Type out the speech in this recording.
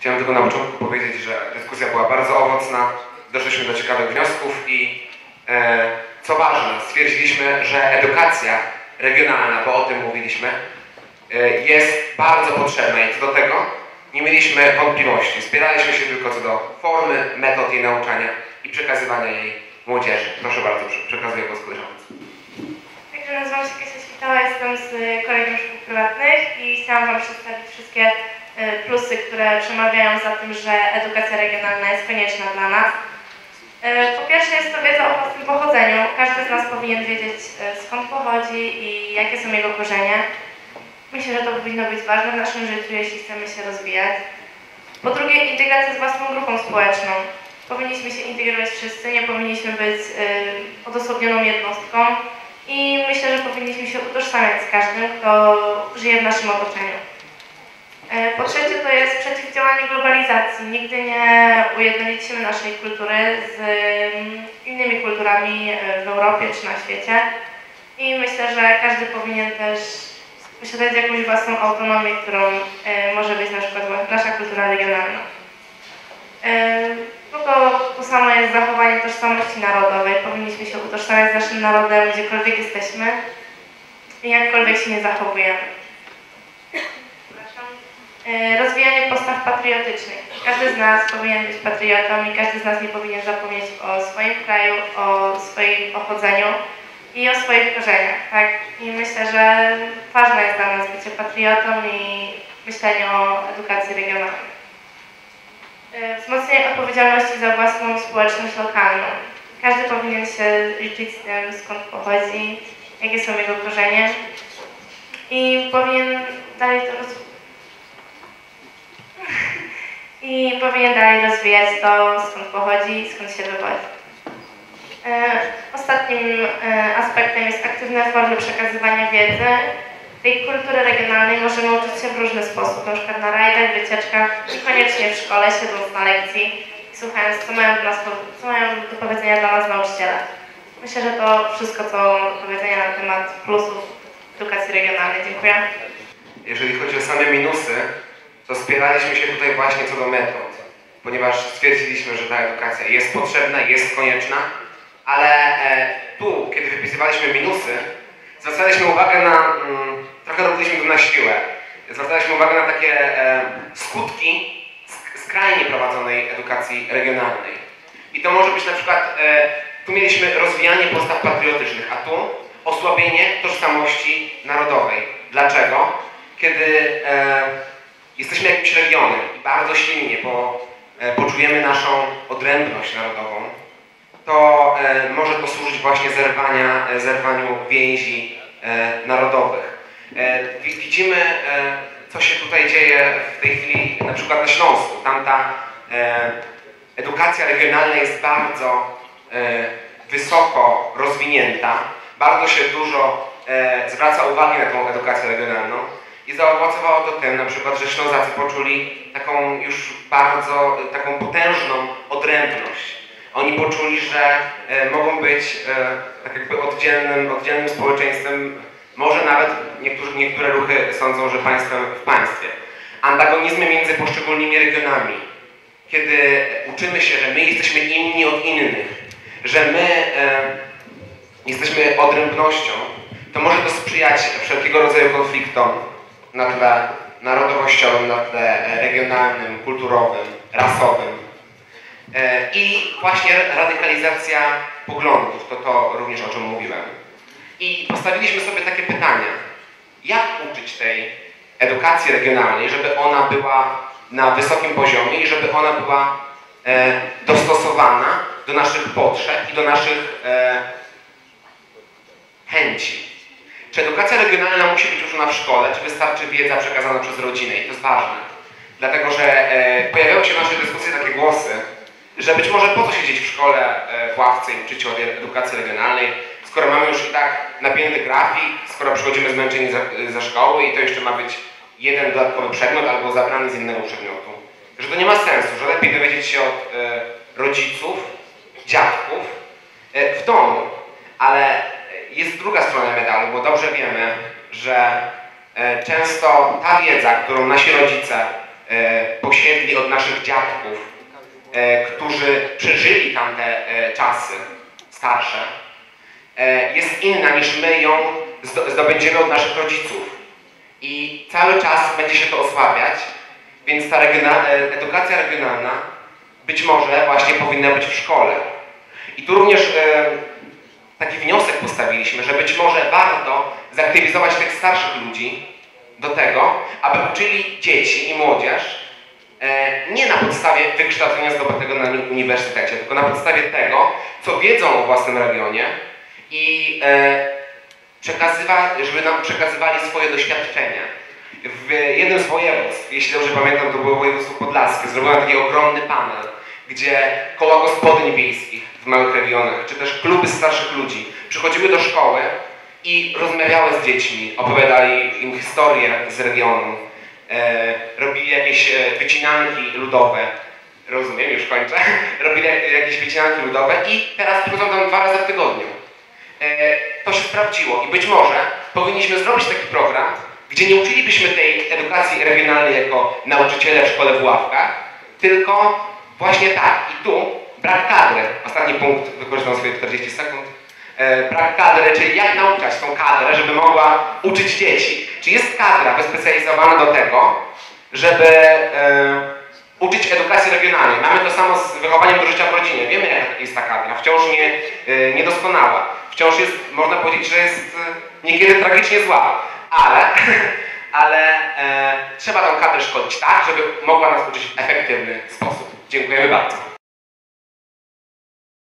Chciałem tylko na początku powiedzieć, że dyskusja była bardzo owocna, doszliśmy do ciekawych wniosków i e, co ważne, stwierdziliśmy, że edukacja regionalna, bo o tym mówiliśmy, e, jest bardzo potrzebna i co do tego nie mieliśmy wątpliwości. Spieraliśmy się tylko co do formy, metod jej nauczania i przekazywania jej młodzieży. Proszę bardzo, przekazuję głos koleżance. Także nazywam się Kasia Świtała, jestem z Kolegium Szkół Prywatnych i chciałam Wam przedstawić przemawiają za tym, że edukacja regionalna jest konieczna dla nas. Y, po pierwsze jest to wiedza o własnym pochodzeniu. Każdy z nas powinien wiedzieć y, skąd pochodzi i jakie są jego korzenie. Myślę, że to powinno być ważne w naszym życiu, jeśli chcemy się rozwijać. Po drugie, integracja z własną grupą społeczną. Powinniśmy się integrować wszyscy, nie powinniśmy być y, odosobnioną jednostką i myślę, że powinniśmy się utożsamiać z każdym, kto żyje w naszym otoczeniu. Y, po trzecie, to jest przeciwdziałanie globalizacji. Nigdy nie ujednolicimy naszej kultury z y, innymi kulturami y, w Europie czy na świecie. I myślę, że każdy powinien też posiadać jakąś własną autonomię, którą y, może być na przykład nasza kultura regionalna. No to, to samo jest zachowanie tożsamości narodowej. Powinniśmy się utożsamiać z naszym narodem, gdziekolwiek jesteśmy i jakkolwiek się nie zachowujemy. Y, Rozwijanie postaw patriotycznych. Każdy z nas powinien być patriotą i każdy z nas nie powinien zapomnieć o swoim kraju, o swoim pochodzeniu i o swoich korzeniach, tak? I myślę, że ważne jest dla nas bycie patriotą i myślenie o edukacji regionalnej. E, Wzmocnienie odpowiedzialności za własną społeczność lokalną. Każdy powinien się liczyć z tym, skąd pochodzi, jakie są jego korzenie i powinien dalej to roz... i powinien dalej rozwijać to, skąd pochodzi, skąd się wywodzi. E, Ostatnim e, aspektem jest aktywne formy przekazywania wiedzy. Tej kultury regionalnej możemy uczyć się w różny sposób, na przykład na rajdach, wycieczkach, niekoniecznie w szkole, siedząc na lekcji, słuchając, co mają, do nas, co mają do powiedzenia dla nas nauczyciele. Myślę, że to wszystko, co mam do powiedzenia na temat plusów edukacji regionalnej. Dziękuję. Jeżeli chodzi o same minusy, to spieraliśmy się tutaj właśnie co do metod, ponieważ stwierdziliśmy, że ta edukacja jest potrzebna, jest konieczna, ale e, tu, kiedy wypisywaliśmy minusy, zwracaliśmy uwagę na, mm, trochę robiliśmy to na siłę, zwracaliśmy uwagę na takie e, skutki sk skrajnie prowadzonej edukacji regionalnej. I to może być na przykład, e, tu mieliśmy rozwijanie postaw patriotycznych, a tu osłabienie tożsamości narodowej. Dlaczego? Kiedy e, jesteśmy jakimś regionem i bardzo silnie po, e, poczujemy naszą odrębność narodową, to e, może to służyć właśnie zerwania, e, zerwaniu więzi narodowych. Wi- widzimy, co się tutaj dzieje w tej chwili na przykład na Śląsku. Tamta e, edukacja regionalna jest bardzo wysoko rozwinięta, bardzo się dużo zwraca uwagi na tą edukację regionalną i zaowocowało to tym na przykład, że Ślązacy poczuli taką już bardzo, taką potężną odrębność. Oni poczuli, że e, mogą być e, tak jakby oddzielnym, oddzielnym społeczeństwem, może nawet niektórzy, niektóre ruchy sądzą, że państwem w państwie. Antagonizmy między poszczególnymi regionami, kiedy uczymy się, że my jesteśmy inni od innych, że my e, jesteśmy odrębnością, to może to sprzyjać wszelkiego rodzaju konfliktom na tle narodowościowym, na tle regionalnym, kulturowym, rasowym. E, I właśnie radykalizacja poglądów, to to również o czym mówiłem. I postawiliśmy sobie takie pytania. Jak uczyć tej edukacji regionalnej, żeby ona była na wysokim poziomie i żeby ona była e, dostosowana do naszych potrzeb i do naszych e, chęci. Czy edukacja regionalna musi być uczona w szkole, czy wystarczy wiedza przekazana przez rodzinę? I to jest ważne. Dlatego, że e, pojawiały się w naszej dyskusji takie głosy, że być może po co siedzieć w szkole e, w ławce i uczyć się o edukacji regionalnej, skoro mamy już i tak napięty grafik, skoro przychodzimy zmęczeni za, za szkoły i to jeszcze ma być jeden dodatkowy przedmiot albo zabrany z innego przedmiotu. Że to nie ma sensu, że lepiej dowiedzieć się od e, rodziców, dziadków e, w domu. Ale jest druga strona medalu, bo dobrze wiemy, że e, często ta wiedza, którą nasi rodzice e, posiedli od naszych dziadków, e, którzy przeżyli tamte czasy starsze, jest inna niż my ją zdo- zdobędziemy od naszych rodziców. I cały czas będzie się to osłabiać, więc ta edukacja regionalna być może właśnie powinna być w szkole. I tu również taki wniosek postawiliśmy, że być może warto zaktywizować tych starszych ludzi do tego, aby uczyli dzieci i młodzież e, nie na podstawie wykształcenia zdobytego na uni- uniwersytecie, tylko na podstawie tego, co wiedzą o własnym regionie i e, przekazywa, żeby nam przekazywali swoje doświadczenia. W jednym z województw, jeśli dobrze pamiętam, to było województwo podlaskie, zrobiono taki ogromny panel, gdzie koła gospodyń wiejskich małych regionach, czy też kluby starszych ludzi przychodziły do szkoły i rozmawiały z dziećmi, opowiadali im historię z regionu, e, robili jakieś e, wycinanki ludowe, rozumiem, już kończę, robili jak- jakieś wycinanki ludowe i teraz przychodzą tam dwa razy w tygodniu. E, to się sprawdziło i być może powinniśmy zrobić taki program, gdzie nie uczylibyśmy tej edukacji regionalnej jako nauczyciele w szkole w ławkach, tylko właśnie tak. I tu brak kadry. Ostatni punkt, wykorzystam swoje 40 sekund. E, brak kadry, czyli jak nauczać tą kadrę, żeby mogła uczyć dzieci. Czy jest kadra wyspecjalizowana do tego, żeby e, uczyć edukacji regionalnej. Mamy to samo z wychowaniem do życia w rodzinie. Wiemy, jak jest ta kadra. Wciąż nie, e, niedoskonała. Wciąż jest, można powiedzieć, że jest e, niekiedy tragicznie zła. Ale, ale e, trzeba tą kadrę szkolić tak, żeby mogła nas uczyć w efektywny sposób. Dziękujemy bardzo.